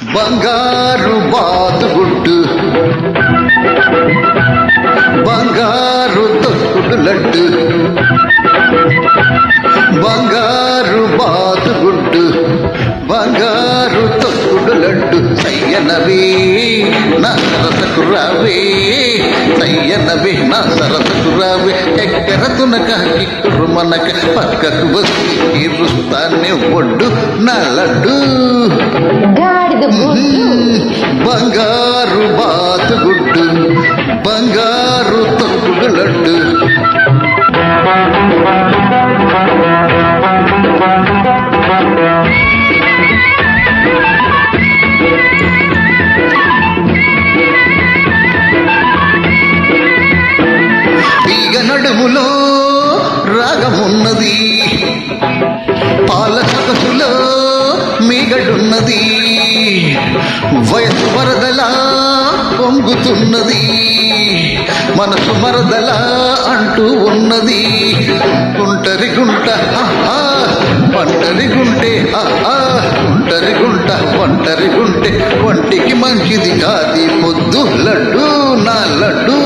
ಬಂಗಾರು ಬಾದು ಗುಡ್ಡು ಬಂಗಾರು ತೊಟ್ಟು ಲಡ್ಡು ಬಂಗಾರು ಬಾದು ಗುಡ್ಡು ಬಂಗಾರು ತೊಟ್ಟು ಲಡ್ಡು ಸೈಯನವೇ ನಾ ಸರಸ ಕುರಾವೇ ಸೈಯನವೇ ನಾ ಸರಸ ಕುರಾವೇ ಎಕ್ಕರ ತುನಕ ಕಿಕ್ಕರು ಮನಕ ಪಕ್ಕಕ್ಕೆ ಬಸ್ ಇರುತ್ತಾನೆ ಒಡ್ಡು ನಾ ಲಡ್ಡು గుడ్డు బంగారు బాతుగుడ్డు బంగారు తొక్కుడు లడ్డు తీగ నడుములో రాగమున్నది పాల సొగసులో మీగడున్నది వయసు వరదలా పొంగుతున్నది మనసు మరదలా అంటూ ఉన్నది. గుంటరి గుంట ఆహా, ఒంటరి గుంటే ఒంటరి గుంట ఒంటరి గుంటే ఒంటికి మంచిది కాది పొద్దు లడ్డు నా లడ్డు.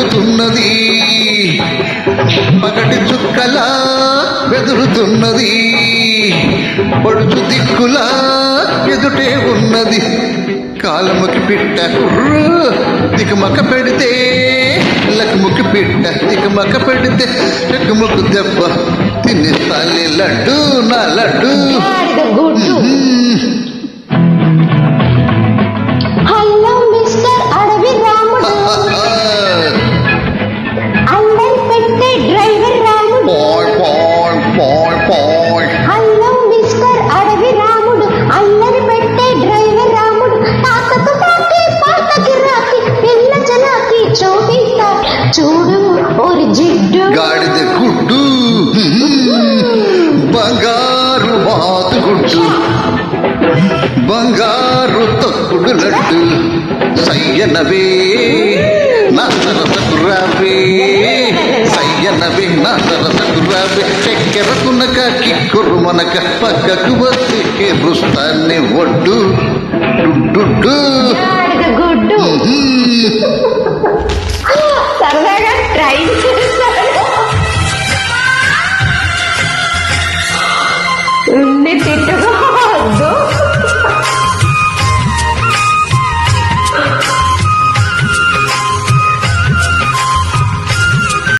అడుగుతున్నది పగటి చుక్కలా బెదురుతున్నది పడుచు దిక్కులా ఎదుటే ఉన్నది. కాలముకి పిట్ట కుర్రు దిగుమక పెడితే లకుముకి పిట్ట దిగుమక పెడితే లకుముకు దెబ్బ తినేస్తాలే లడ్డు నా లడ్డు. హలో మిస్టర్ అడవి రాముడు అల్లరి పెట్టే డ్రైవర్ రాముడు. తాతకు తాకి పాతకి రాకి పిల్ల జనాకి చూపిస్తా చూడు ఓరి జిడ్డు. గాడిద గుడ్డు బంగారు బాతు గుడ్డు బంగారు తొక్కుడు లడ్డు. సయ్యనవే నా సరసకు రావే సయ్యనవే నా సరసకు రావే తునక కిక్కురు మనక పక్కకు వచ్చి రుస్తాన్ని ఒడ్డు. గుడ్డు. సరదాగా ట్రై చేస్తాను.